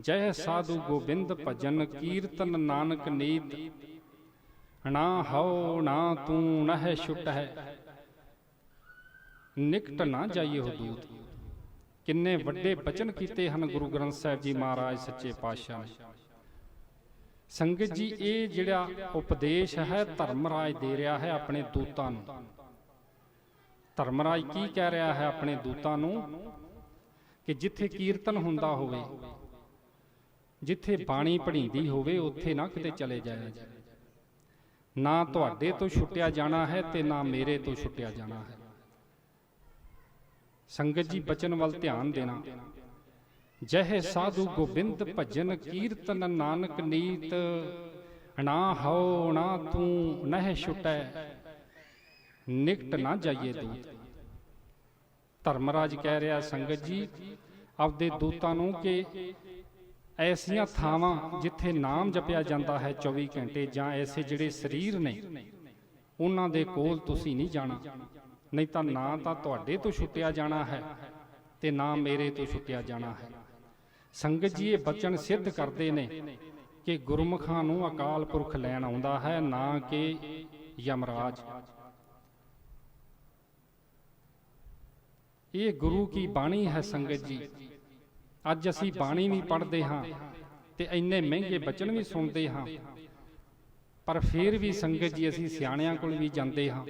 ਜੈ ਸਾਧੂ ਗੋਬਿੰਦ ਭਜਨ ਕੀਰਤਨ ਨਾਨਕ ਨੀਤ। ਨਾ ਹਉ, ਨਾ ਤੂੰ ਨਹਿ ਛੁਟ ਹੈ ਨਿਕਟ ਨਾ ਜਾਈਏ ਹਦੂਦ ਕਿੰਨੇ ਵੱਡੇ ਬਚਨ ਕੀਤੇ ਹਨ ਗੁਰੂ ਗ੍ਰੰਥ ਸਾਹਿਬ ਜੀ ਮਹਾਰਾਜ ਸੱਚੇ ਪਾਤਸ਼ਾਹ। ਨੇ ਸੰਗਤ ਜੀ, ਇਹ ਜਿਹੜਾ ਉਪਦੇਸ਼ ਹੈ, ਧਰਮਰਾਜ ਦੇ ਰਿਹਾ ਹੈ ਆਪਣੇ ਦੂਤਾਂ ਨੂੰ। ਧਰਮਰਾਜ ਕੀ ਕਹਿ ਰਿਹਾ ਹੈ ਆਪਣੇ ਦੂਤਾਂ ਨੂੰ? ਕਿ ਜਿੱਥੇ ਕੀਰਤਨ ਹੁੰਦਾ ਹੋਵੇ ਜਿੱਥੇ ਬਾਣੀ ਪੜ੍ਹੀਂਦੀ ਹੋਵੇ ਉੱਥੇ ਨਾ ਕਿਤੇ ਚਲੇ ਜਾਇਆ ਜੀ ਨਾ ਤੁਹਾਡੇ ਤੋਂ ਛੁੱਟਿਆ ਜਾਣਾ ਹੈ ਤੇ ਨਾ ਮੇਰੇ ਤੋਂ ਛੁੱਟਿਆ ਜਾਣਾ ਹੈ। ਸੰਗਤ ਜੀ ਬਚਨ ਵੱਲ ਧਿਆਨ ਦੇਣਾ। ਜਹ ਸਾਧੂ ਗੋਬਿੰਦ ਭਜਨ ਕੀਰਤਨ ਨਾਨਕ ਨੀਤ। ਨਾ ਹਉ ਨਾ ਤੂੰ ਨਹਿ ਛੁਟੈ। ਨਿਕਟ ਨਾ ਜਾਈਏ ਦੂਤ। ਧਰਮਰਾਜ ਕਹਿ ਰਿਹਾ ਸੰਗਤ ਜੀ ਆਪਦੇ ਦੂਤਾਂ ਨੂੰ ਕਿ ਐਸੀਆਂ ਥਾਵਾਂ ਜਿੱਥੇ ਨਾਮ ਜਪਿਆ ਜਾਂਦਾ ਹੈ 24 ਘੰਟੇ ਜਾਂ ਐਸੇ ਜਿਹੜੇ ਸਰੀਰ ਨੇ ਉਹਨਾਂ ਦੇ ਕੋਲ ਤੁਸੀਂ ਨਹੀਂ ਜਾਣਾ। ਨਹੀਂ ਤਾਂ ਨਾ ਤਾਂ ਤੁਹਾਡੇ ਤੋਂ ਛੁੱਟਿਆ ਜਾਣਾ ਹੈ ਤੇ ਨਾ ਮੇਰੇ ਤੋਂ ਛੁੱਟਿਆ ਜਾਣਾ ਹੈ। ਸੰਗਤ ਜੀ ਇਹ ਬਚਨ ਸਿੱਧ ਕਰਦੇ ਨੇ ਕਿ ਗੁਰਮੁਖਾਂ ਨੂੰ ਅਕਾਲ ਪੁਰਖ ਲੈਣ ਆਉਂਦਾ ਹੈ ਨਾ ਕਿ ਯਮਰਾਜ। ਇਹ ਗੁਰੂ ਕੀ ਬਾਣੀ ਹੈ ਸੰਗਤ ਜੀ? ਅੱਜ ਅਸੀਂ ਬਾਣੀ ਵੀ ਪੜ੍ਹਦੇ ਹਾਂ ਤੇ ਇੰਨੇ ਮਹਿੰਗੇ ਬਚਨ ਵੀ ਸੁਣਦੇ ਹਾਂ। ਪਰ ਫਿਰ ਵੀ ਸੰਗਤ ਜੀ ਅਸੀਂ ਸਿਆਣਿਆਂ ਕੋਲ ਵੀ ਜਾਂਦੇ ਹਾਂ।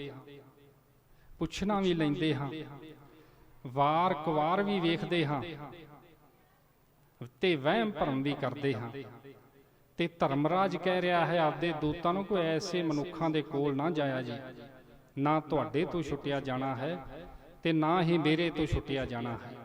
ਪੁੱਛਣਾ ਵੀ ਲੈਂਦੇ ਹਾਂ। ਵਾਰ ਕੁਵਾਰ ਵੀ ਵੇਖਦੇ ਹਾਂ। ਤੇ ਵਹਿਮ ਭਰਮ ਵੀ ਕਰਦੇ ਹਾਂ। ਤੇ ਧਰਮਰਾਜ ਕਹਿ ਰਿਹਾ ਹੈ ਆਪਦੇ ਦੂਤਾਂ ਨੂੰ ਕੋਈ ਐਸੇ ਮਨੁੱਖਾਂ ਦੇ ਕੋਲ ਨਾ ਜਾਇਆ ਜੀ। ਨਾ ਤੁਹਾਡੇ ਤੋਂ ਛੁੱਟਿਆ ਜਾਣਾ ਹੈ ਤੇ ਨਾ ਹੀ ਮੇਰੇ ਤੋਂ ਛੁੱਟਿਆ ਜਾਣਾ ਹੈ।